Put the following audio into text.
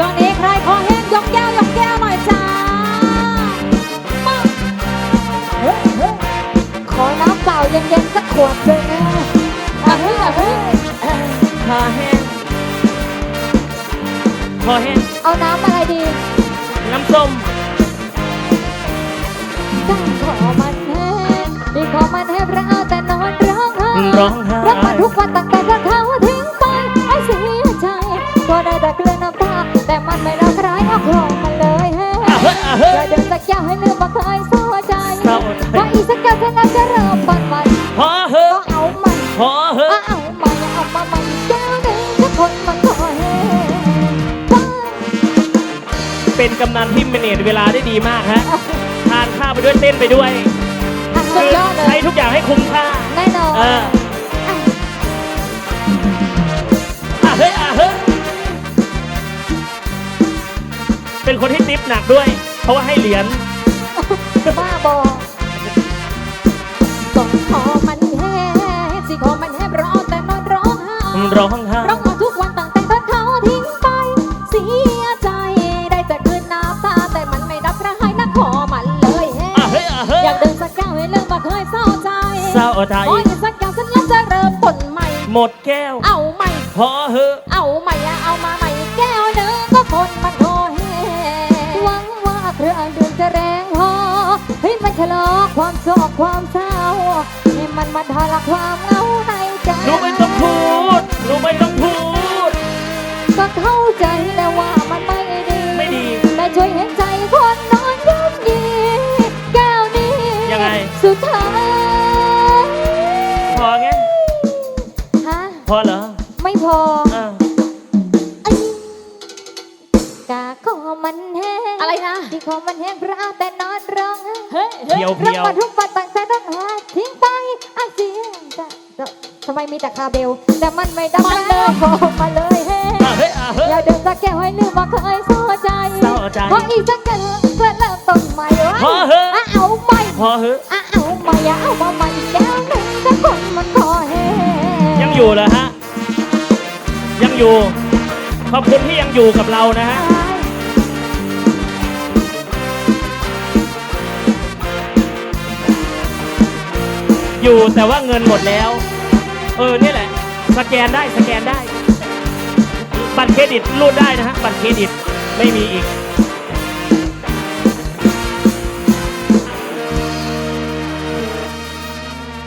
ช่วงนี้ใครขอแห้งยกแก้วยกแก้วหน่อยจ้ามาเฮ้ยเฮ้ยขอน้ำเปล่าเย็นๆสักขวดเลยนะอะเฮ้ยอะเฮ้ยคอแห้งคอแห้งเอาน้ำอะไรดี น้ำส้มก็ขอมันแห้งที่ขอมันแห้งเพราะเอาแต่นอนร้องไห้ร้องไห้รักมาทุกวันตั้งแต่รักเขาทิ้งไปไอ้เสียใจก็ได้แต่าเดินสักแก้วให้ลืมมาเคยเศร้าใจเศร้าใจ ว่าอีกสักแก้วฉันจะเริ่มปั่นใหม่พอเหก็อะเอาใหม่พอเหอะก็เอาใหม่เอามาใหม่อีกแก้วหนึ่งถ้าคนมันขอแห้งบ้าเป็นกำนันที่เมเนจเวลาได้ดีมากฮะทานข้าวไปด้วยเต้นไปด้วยอะสุดยอดเลใช้ยทุกอย่างให้คุ้มค่าแน่นอนเอออะอะเฮ้ยอะเฮ้ยเป็นคนที่ติปหนักด้วย เพราะว่าให้เหรียญบ้าบอก็ขอมันแห้งสิขอมันแห้งรอแต่นอนร้องไห้ร้องไห้ร้องเอาทุกวันตั้งแต่เธอเขาทิ้งไป เสียใจได้แต่คืนน้ำตาแต่มันไม่รับร้ายนะขอมันเลยแฮะอะเฮ้ยอะเฮ้ยอยากเดินสักก้าวให้เลิกมาเคยเศร้าใจเศร้าใจโอ้ยสักก้าวฉันแล้วจะเริ่มต้นใหม่ หมดแก้ว เอาใหม่พอเหอะเอาใหม่อะเอามาใหม่แก้วหนึงก็คนมัน ชะลอความโศกความเศร้าให้มันมาทาละความเหงาในใจหนูไม่ต้องพูดหนูไม่ต้องพูด ก็เข้าใจแล้ว ที่ขอมันแห้งเพราะเอาแต่นอนร้องไห้เพียว รัเพียวมาทุกวันตั้งแต่ต้นหาทิ้งไปไอ้เสียงจะจะทำไมมีแต่คาเบล แต่มันไม่ดังแล้วขอมาเลยเฮ้อะเฮ้ยอะเฮ้ย อย่าเดินสักแก้วให้ลืมว่าเคยเศร้าใจเศร้าใจเพราะอีกสักแก้วเพื่อเริ่มต้นใหม่วะพอเหอะอะเอาใหม่พอเหอะอะเอาใหม่อะเอามาใหม่อีกแก้วหนึ่งถ้าคนมันขอเฮ้ยังอยู่เหรอฮะ ยังอยู่ ขอบคุณที่ยังอยู่กับเรานะฮะ อยู่แต่ว่าเงินหมดแล้ว เออนี่แหละ สแกนได้สแกนได้ บัตรเครดิตรูดได้นะฮะบัตรเครดิตไม่มีอีก